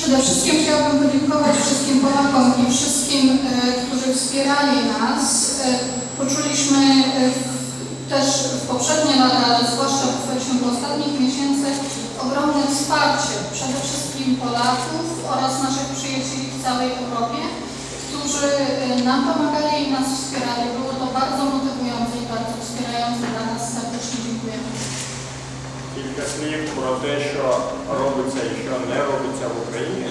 Przede wszystkim chciałabym podziękować wszystkim Polakom i wszystkim, e, którzy wspierali nas. E, Poczuliśmy e, też w poprzednie lata, ale zwłaszcza w ostatnich miesięcy ogromne wsparcie przede wszystkim Polaków oraz naszych przyjaciół w całej Europie, którzy nam pomagali i nas wspierali. Było to bardzo motywujące Кілька слів про те, що робиться і що не робиться в Україні.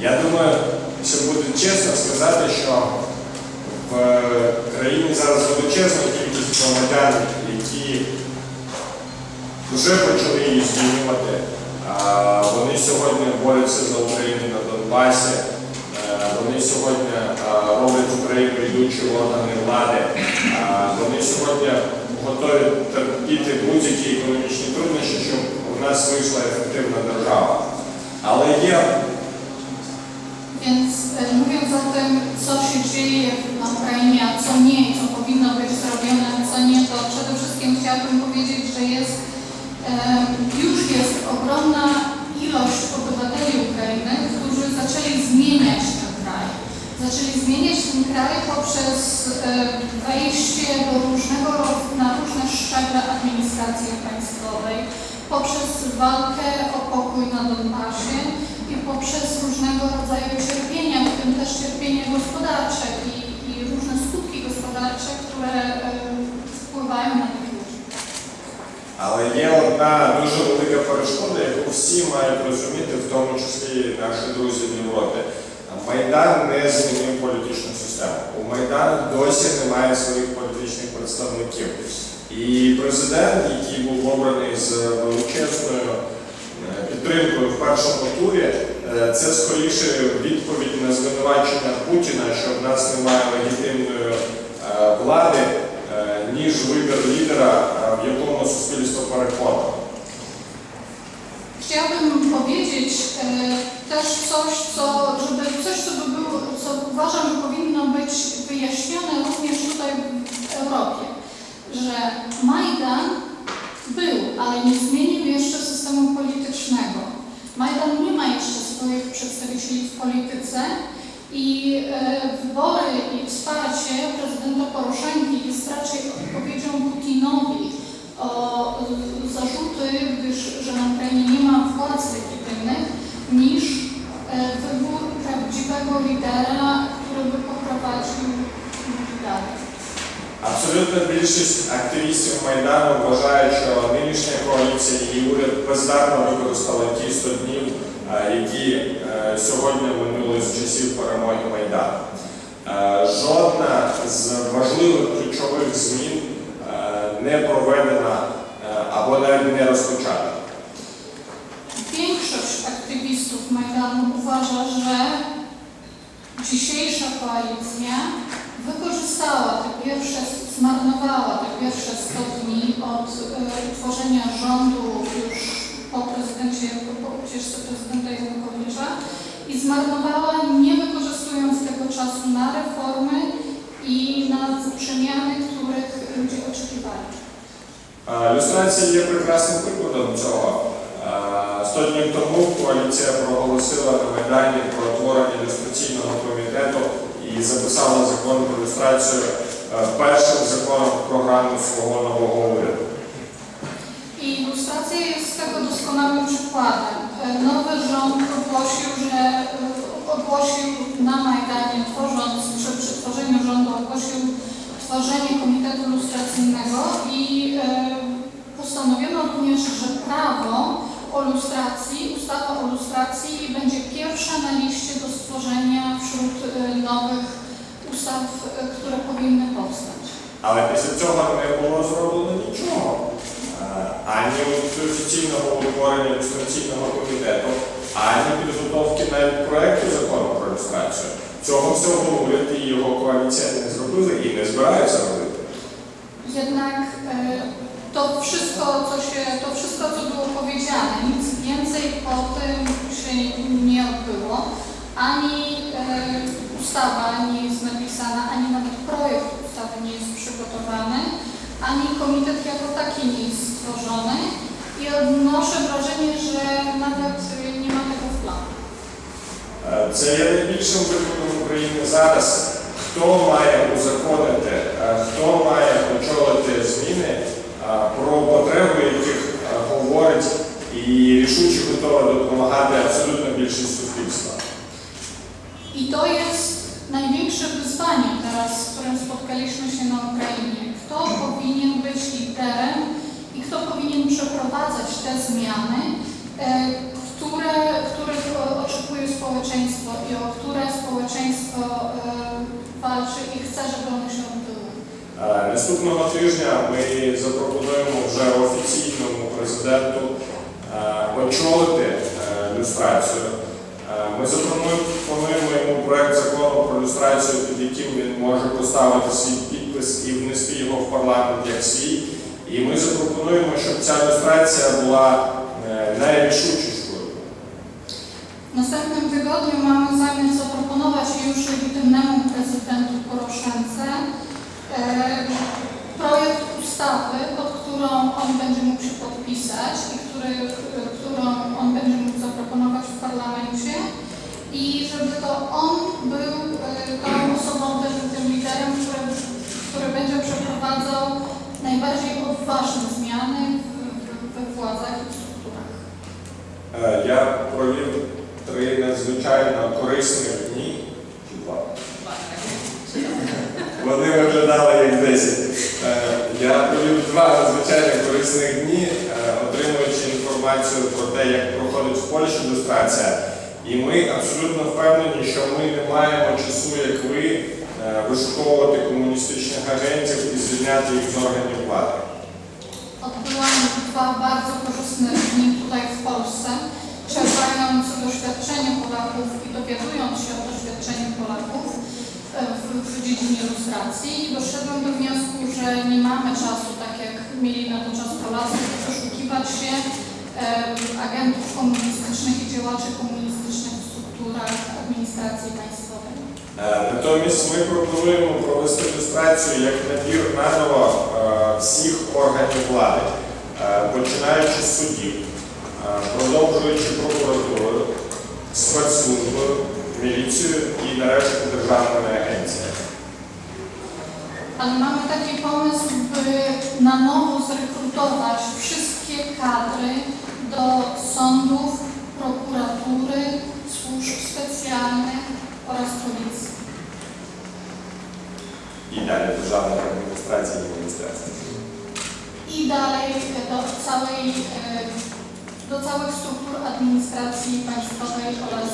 Я думаю, що буде чесно сказати, що в країні зараз величезна кількість громадян, які вже почали її змінювати. Вони сьогодні борються за Україну на Донбасі. Вони сьогодні роблять Україну йдучі органи влади. Вони сьогодні готові терпіти будь-які економічні труднощі, щоб у нас вийшла ефективна держава. Але є Więc e, mówiąc o tym, co się dzieje na Ukrainie, a co nie i co powinno być zrobione, a co nie, to przede wszystkim chciałabym powiedzieć, że jest, em, już jest ogromna ilość obywateli Ukrainy, którzy zaczęli zmieniać ten kraj. Zaczęli zmieniać ten kraj poprzez e, wejście do różnego, ro- na różne szczeble administracji państwowej, poprzez walkę o pokój na Donbasie i poprzez różnego rodzaju cierpienia, w tym też cierpienie gospodarcze i, i różne skutki gospodarcze, które e, wpływają na tych ludzi. Але є одна дуже велика перешкода, яку всі мають розуміти, в тому числі і наші друзі в Європі. Майдан не змінив політичну систему. У Майдану досі немає своїх політичних представників. І президент, який був обраний з величезною е, підтримкою в першому турі, е, це скоріше відповідь на звинувачення Путіна, що в нас немає легітимної е, влади, ніж вибір лідера, в якому суспільство переконано. Powiedzieć e, też coś, co, żeby wyjaśnione również tutaj w Europie, że Majdan był, ale nie zmienił jeszcze systemu politycznego. Majdan nie ma jeszcze swoich przedstawicieli w polityce i e, wybory i wsparcie prezydenta Poroszenki jest raczej odpowiedzią більшість активістів Майдану вважають, що нинішня коаліція і уряд бездарно використали ті 100 днів, е, які е, сьогодні минули з часів перемоги Майдану. Е, Жодна з важливих ключових змін не проведена або навіть не розпочата. Większość aktywistów Majdanu uważa, że dzisiejsza koalicja wykorzystała te pierwsze, zmarnowała te pierwsze 100 dni od e, utworzenia rządu już po prezydencie, po, po ucieczce prezydenta Janukowicza i zmarnowała nie wykorzystując tego czasu na reformy i na przemiany, których ludzie oczekiwali. Е, Люстрація є прекрасним прикладом цього. Е, 100 днів тому коаліція проголосила на Майдані про створення люстраційного комітету і записала закон про люстрацію е, першим законом в програму свого нового уряду. I ilustracja jest tego doskonałym przykładem. E, Nowy rząd ogłosił, że e, ogłosił na Majdanie, tworząc, przy, przy tworzeniu rządu ogłosił tworzenie Komitetu Lustracyjnego i e, postanowiono również, że prawo o lustracji, ustawa o lustracji będzie pierwsza na liście do stworzenia wśród e, nowych ustaw, e, które powinny powstać. Але після цього не було зроблено нічого. Ані офіційного утворення люстраційного комітету, ані підготовки навіть проекту закону про люстрацію. Цього всього уряд і його коаліція не зробили і не збираються робити. Jednak e, to wszystko, co się, to wszystko, co było powiedziane, nic więcej po tym się nie odbyło. Ani e, ustawa nie jest napisana, ani nawet projekt ustawy nie jest przygotowany, ani komitet jako taki nie jest stworzony I odnoszę wrażenie, że nawet nie ma tego w planie. Е, Це є найбільшим викликом України зараз. Хто має узаконити, е, хто має очолити зміни, е, про потребу яких е, говорить і рішуче готова допомагати абсолютно більшість суспільства. I to jest największe wyzwanie teraz, z którym spotkaliśmy się na Ukrainie. Kto powinien być liderem i kto powinien przeprowadzać te zmiany, e, które, których e, oczekuje społeczeństwo i o które społeczeństwo e, walczy Наступного тижня ми запропонуємо вже офіційному президенту е, очолити е, люстрацію. Е, Ми запропонуємо йому проект закону про люстрацію, під яким він може поставити свій підпис і внести його в парламент як свій. І ми запропонуємо, щоб ця люстрація була е, найрішучішою. Następnym tygodniu mamy zamiar zaproponować już prezydentu Poroszence e, projekt ustawy, pod którą on będzie mógł się podpisać i który, którą on będzie mógł zaproponować w parlamencie i żeby to on był y, tą osobą, tym, tym liderem, który, który będzie przeprowadzał najbardziej odważne zmiany we władzach i strukturach. E, ja projekt, który jest nadzwyczajnie korysny корисних дні, е, отримуючи інформацію про те, як проходить в Польщі ілюстрація. І ми абсолютно впевнені, що ми не маємо часу, як ви, е, вишуковувати комуністичних агентів і звільняти їх з органів влади. Odbyłam dwa bardzo korzystne dni tutaj w Polsce, czerpając doświadczenie Polaków i dowiadując się o doświadczeniu Polaków w, dziedzinie ilustracji i doszedłem do wniosku, że nie mamy czasu, tak jak mieli na to czas Polacy, poszukiwać się e, agentów komunistycznych i działaczy komunistycznych w strukturach administracji państwowej. Е, Натомість ми пропонуємо провести ілюстрацію як набір наново е, всіх органів влади, е, починаючи з судів, е, продовжуючи прокуратурою, спецслужбою, milicję i nareszcie podejrzano na agencję. Ale mamy taki pomysł, by na nowo zrekrutować wszystkie kadry do sądów, prokuratury, służb specjalnych oraz policji. I dalej do żadnej administracji i administracji. I dalej do całej, e, do całych struktur administracji państwowej oraz.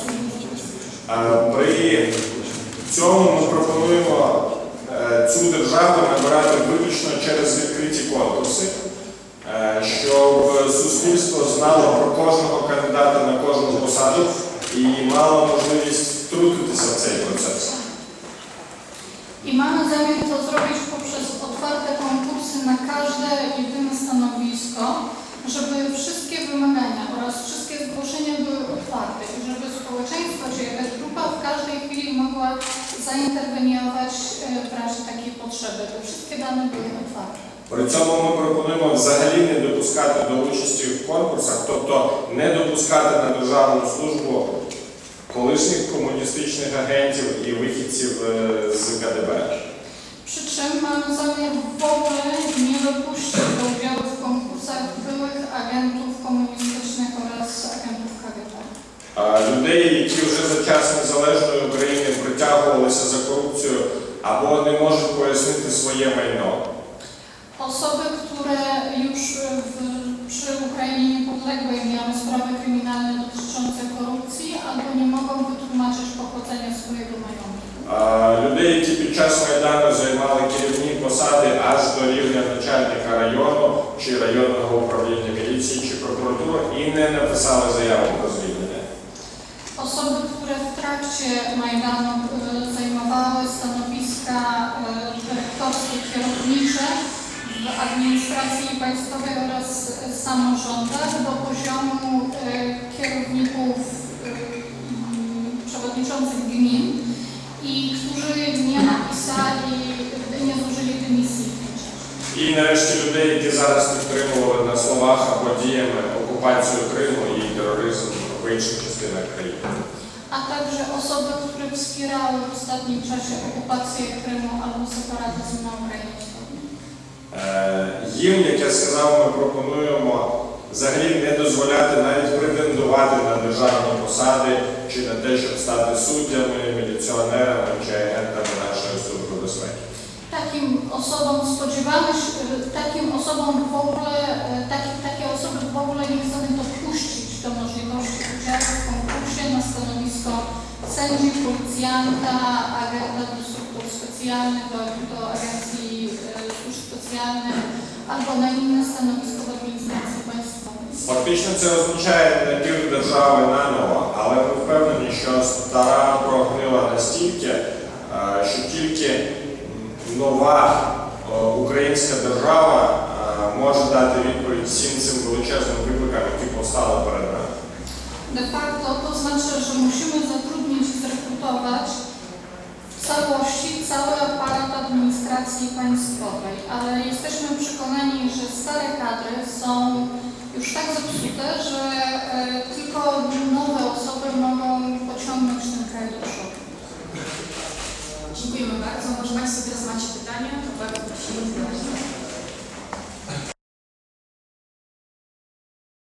Е, При цьому ми пропонуємо е, цю державу набирати виключно через відкриті конкурси, е, щоб суспільство знало про кожного кандидата на кожну посаду і мало можливість втрутитися в цей процес. I mamy zamiar to zrobić poprzez otwarte konkursy na każde jedyne stanowisko, żeby wszystkie wymagania oraz wszystkie zgłoszenia były otwarte i żeby społeczeństwo zainterweniować w razie takiej potrzeby, by wszystkie dane były otwarte. При цьому ми пропонуємо взагалі не допускати до участі в конкурсах, тобто не допускати на державну службу колишніх комуністичних агентів і вихідців е, з КДБ. Przy czym mamy zamiar w ogóle nie dopuścić do udziału w konkursach byłych agentów komunistycznych oraz agentów KGB. А, Людей, які вже за час незалежної України притягувалися за корупцію або не можуть пояснити своє майно. Osoby, które już w, przy Ukrainie niepodległej miały sprawy kryminalne dotyczące korupcji albo nie mogą wytłumaczyć pochodzenia swojego majątku. Людей, які під час Майдану займали керівні посади аж до рівня начальника району чи районного управління міліції чи прокуратури і не написали заяву про звільнення. Osoby, które w trakcie Majdanu e, zajmowały stanowiska e, dyrektorskie, kierownicze w administracji państwowej oraz e, samorządach do poziomu e, kierowników e, m, przewodniczących gmin i którzy nie napisali, nie złożyli dymisji w tym czasie. І нарешті людей, які зараз підтримували на словах або діями окупацію Криму і тероризм в інших частинах країни. A także osoby, które wspierały w ostatnim czasie okupację Krymu albo separatyzm na Ukrainie Wschodniej. Е, Їм, як я сказав, ми пропонуємо взагалі не дозволяти навіть претендувати на державні посади чи на те, щоб стати суддями, міліціонерами чи агентами нашої служби безпеки. Takim osobom spodziewamy się, takim osobom w ogóle, e, taki, takie osoby w ogóle nie chcemy dopuścić do możliwości udziału w konkursie na stanowisko sędzi, policjanta, agenta do specjalnych, do, do agencji e, służb specjalnych albo na inne stanowisko w administracji państwowej. Фактично це означає не півдержави наново, але ми впевнені, що стара прогнила настільки, е, що тільки нова е, українська держава е, може дати відповідь всім цим величезним викликам, які постали перед нами. De facto to znaczy, że musimy zatrudnić zrekrutować w całości cały aparat administracji państwowej, ale jesteśmy przekonani, że stare kadry są już tak zepsute, że e, tylko